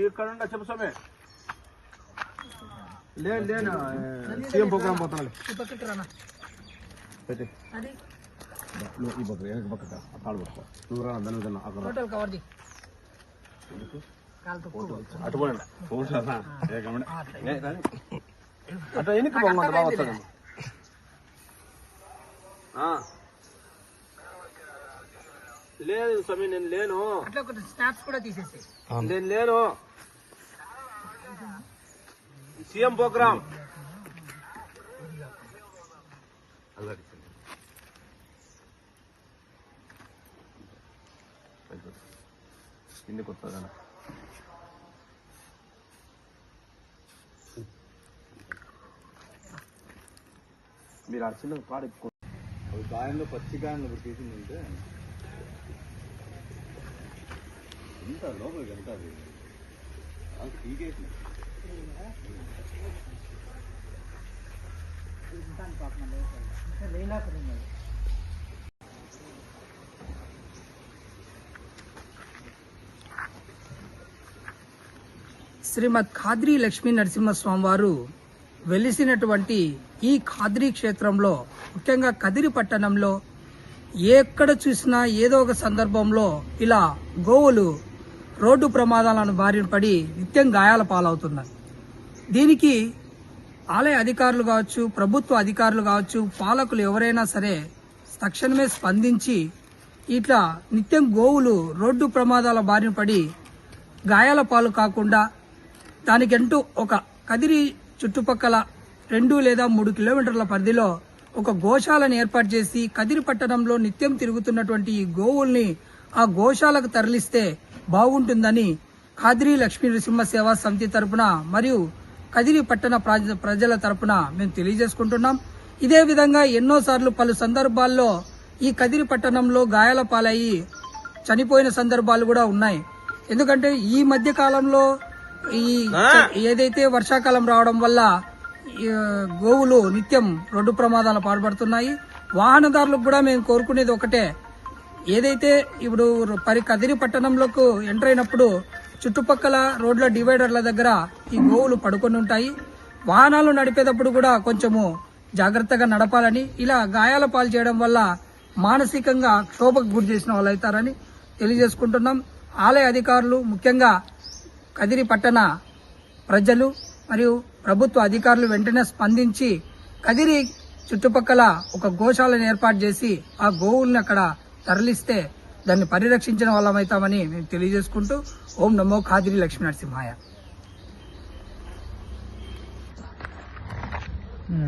ఇక్కడ చెప్పు స్వామి. లేదు లేదు సీఎం ప్రోగ్రామ్ పోతాను ఈ పక్క వెనక పక్క కాడు పట్టుకో. నువ్వు రా దాని విధంగా అక్కడ అటుపోండి అట్లా ఎన్నిక బాగుంది బాగా లేదు స్వామి నేను లేను. అట్లా స్నాప్స్ కూడా తీసేసి నేను లేను. CM programme. కిందకి వస్తుందా మీరు అడిచిన కాడ ఎక్కువ కాయంలో పచ్చి కాయంలో ఇప్పుడు తీసిందంటే ఎంత లోపలికి ఎంత అది పీకేసిన శ్రీమద్ ఖాద్రి లక్ష్మీ నరసింహస్వామి వారు వెలిసినటువంటి ఈ ఖాద్రి క్షేత్రంలో ముఖ్యంగా కదిరి పట్టణంలో ఎక్కడ చూసినా ఏదో ఒక సందర్భంలో ఇలా గోవులు రోడ్డు ప్రమాదాలను బారిన పడి నిత్యం గాయాల పాలవుతున్నాయి దీనికి ఆలయ అధికారులు కావచ్చు ప్రభుత్వ అధికారులు కావచ్చు పాలకులు ఎవరైనా సరే తక్షణమే స్పందించి ఇట్లా నిత్యం గోవులు రోడ్డు ప్రమాదాల బారిన పడి గాయాల పాలు కాకుండా దానికంటూ ఒక కదిరి చుట్టుపక్కల రెండు లేదా మూడు కిలోమీటర్ల పరిధిలో ఒక గోశాలను ఏర్పాటు చేసి కదిరి పట్టణంలో నిత్యం తిరుగుతున్నటువంటి ఈ గోవుల్ని ఆ గోశాలకు తరలిస్తే బాగుంటుందని ఖాద్రి లక్ష్మీ నరసింహ సేవా సమితి తరపున మరియు కదిరి పట్టణ ప్రజ- ప్రజల తరపున మేము తెలియజేసుకుంటున్నాం. ఇదే విధంగా ఎన్నోసార్లు పలు సందర్భాల్లో ఈ కదిరి పట్టణంలో గాయాల పాలయ్యి చనిపోయిన సందర్భాలు కూడా ఉన్నాయి. ఎందుకంటే ఈ మధ్య కాలంలో ఈ ఏదైతే వర్షాకాలం రావడం వల్ల గోవులు నిత్యం రోడ్డు ప్రమాదాలు పాల్పడుతున్నాయి. వాహనదారులకు కూడా మేము కోరుకునేది ఒకటే ఏదైతే ఇప్పుడు పరి కదిరి పట్టణంలోకి ఎంటర్ అయినప్పుడు చుట్టుపక్కల రోడ్ల డివైడర్ల దగ్గర ఈ గోవులు పడుకొని ఉంటాయి. వాహనాలు నడిపేటప్పుడు కూడా కొంచెము జాగ్రత్తగా నడపాలని ఇలా గాయాల పాలు చేయడం వల్ల మానసికంగా క్షోభకు గురి చేసిన వాళ్ళు అవుతారని తెలియజేసుకుంటున్నాం. ఆలయ అధికారులు ముఖ్యంగా కదిరి పట్టణ ప్రజలు మరియు ప్రభుత్వ అధికారులు వెంటనే స్పందించి కదిరి చుట్టుపక్కల ఒక గోశాలను ఏర్పాటు చేసి ఆ గోవుల్ని అక్కడ తరలిస్తే దాన్ని పరిరక్షించిన వాళ్ళమవుతామని మేము తెలియజేసుకుంటూ ఓం నమో ఖాదిరి లక్ష్మీ నరసింహాయ